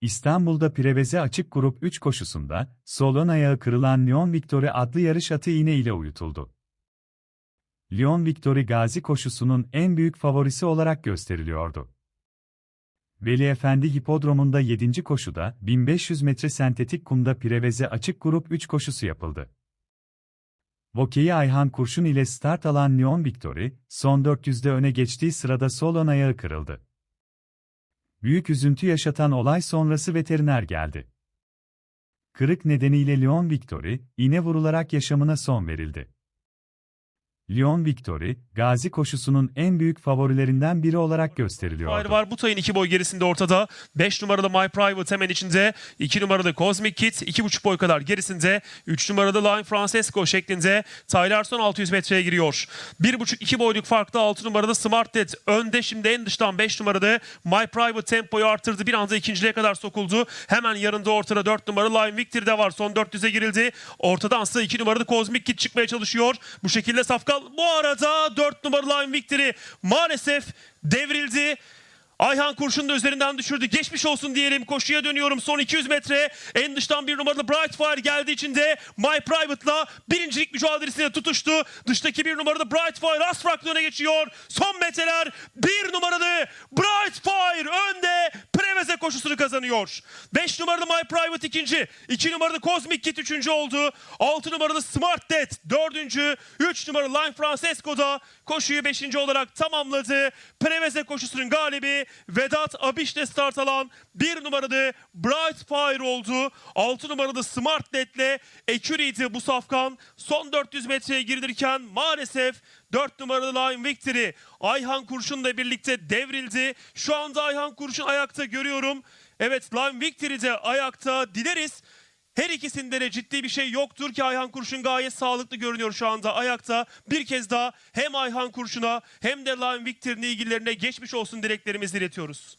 İstanbul'da Preveze Açık Grup 3 koşusunda, sol ön ayağı kırılan Lyon Victory adlı yarış atı iğne ile uyutuldu. Lyon Victory Gazi koşusunun en büyük favorisi olarak gösteriliyordu. Veli Efendi Hipodromu'nda 7. koşuda 1500 metre sentetik kumda Preveze Açık Grup 3 koşusu yapıldı. Vokeyi Ayhan Kurşun ile start alan Lyon Victory, son 400'de öne geçtiği sırada sol ön ayağı kırıldı. Büyük üzüntü yaşatan olay sonrası veteriner geldi. Kırık nedeniyle Lyon Victory, iğne vurularak yaşamına son verildi. Lyon Victory, Gazi koşusunun en büyük favorilerinden biri olarak gösteriliyordu. Fire var. Butay'ın iki boy gerisinde ortada. 5 numaralı My Private hemen içinde. 2 numaralı Cosmic Kit 2,5 boy kadar gerisinde. 3 numaralı Line Francesco şeklinde. Tyler son 600 metreye giriyor. 1,5-2 boyluk farklı 6 numaralı Smart Dead önde. Şimdi en dıştan 5 numaralı My Private tempoyu arttırdı. Bir anda ikinciliğe kadar sokuldu. Hemen yanında ortada 4 numaralı Line Victory de var. Son 400'e girildi. Ortadan ise 2 numaralı Cosmic Kit çıkmaya çalışıyor. Bu şekilde Safkan bu arada 4 numaralı Line Victory maalesef devrildi. Ayhan Kurşun da üzerinden düşürdü. Geçmiş olsun diyelim. Koşuya dönüyorum. Son 200 metre. En dıştan bir numaralı Brightfire geldi içinde. My Private'la birincilik mücadelesine tutuştu. Dıştaki bir numaralı Brightfire az farklı geçiyor. Son metreler bir numaralı. Preveze koşusunu kazanıyor. 5 numaralı My Private ikinci. 2 numaralı Cosmic Kit üçüncü oldu. 6 numaralı Smart Dead dördüncü. 3 numaralı Line Francesco da koşuyu 5. olarak tamamladı. Preveze koşusunun galibi Vedat Abiş'le start alan 1 numaralı Bright Fire oldu. 6 numaralı Smart Dead'le Ecury'di bu safkan. Son 400 metreye girilirken maalesef 4 numaralı Line Victory Ayhan Kurşun'la birlikte devrildi. Şu anda Ayhan Kurşun ayakta görüyorum. Evet Line Victory de ayakta. Dileriz her ikisinde de ciddi bir şey yoktur ki Ayhan Kurşun gayet sağlıklı görünüyor şu anda ayakta. Bir kez daha hem Ayhan Kurşun'a hem de Line Victor'ın ilgilerine geçmiş olsun dileklerimizi iletiyoruz.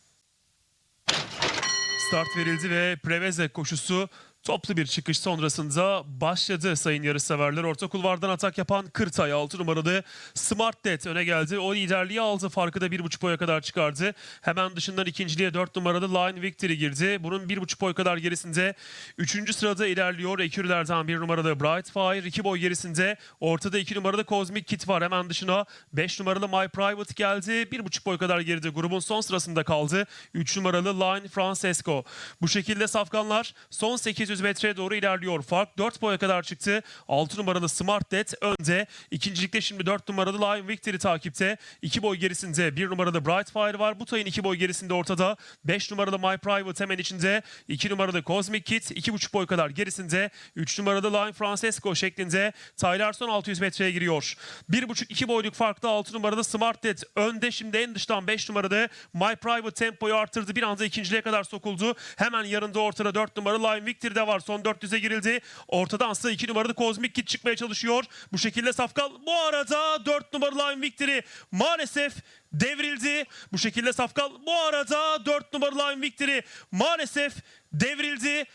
Start verildi ve Preveze koşusu toplu bir çıkış sonrasında başladı sayın yarışseverler. Orta kulvardan atak yapan Kırtay 6 numaralı Smart Dead öne geldi. O liderliği aldı. Farkı da 1,5 boya kadar çıkardı. Hemen dışından ikinciliğe 4 numaralı Line Victory girdi. Bunun 1,5 boy kadar gerisinde 3. sırada ilerliyor. Ekürlerden 1 numaralı Bright Fire. 2 boy gerisinde ortada 2 numaralı Cosmic Kit var. Hemen dışına 5 numaralı My Private geldi. 1,5 boy kadar geride grubun son sırasında kaldı. 3 numaralı Line Francesco. Bu şekilde safkanlar son 800 metreye doğru ilerliyor. Fark 4 boya kadar çıktı. 6 numaralı Smart Dead önde. İkincilikte şimdi 4 numaralı Line Victory takipte. 2 boy gerisinde 1 numaralı Bright Fire var. Bu tayın 2 boy gerisinde ortada. 5 numaralı My Private hemen içinde. 2 numaralı Cosmic Kit 2,5 boy kadar gerisinde. 3 numaralı Line Francesco şeklinde. Tyler son 600 metreye giriyor. 1,5-2 boyluk farklı 6 numaralı Smart Dead önde. Şimdi en dıştan 5 numaralı My Private tempoyu arttırdı. Bir anda ikinciliğe kadar sokuldu. Hemen yanında ortada 4 numaralı Line Victory de var. Son 400'e girildi. Ortadan ise 2 numaralı Cosmic Kit çıkmaya çalışıyor. Bu şekilde Safkan bu arada 4 numaralı Line Victory maalesef devrildi. Bu şekilde Safkan bu arada 4 numaralı Line Victory maalesef devrildi.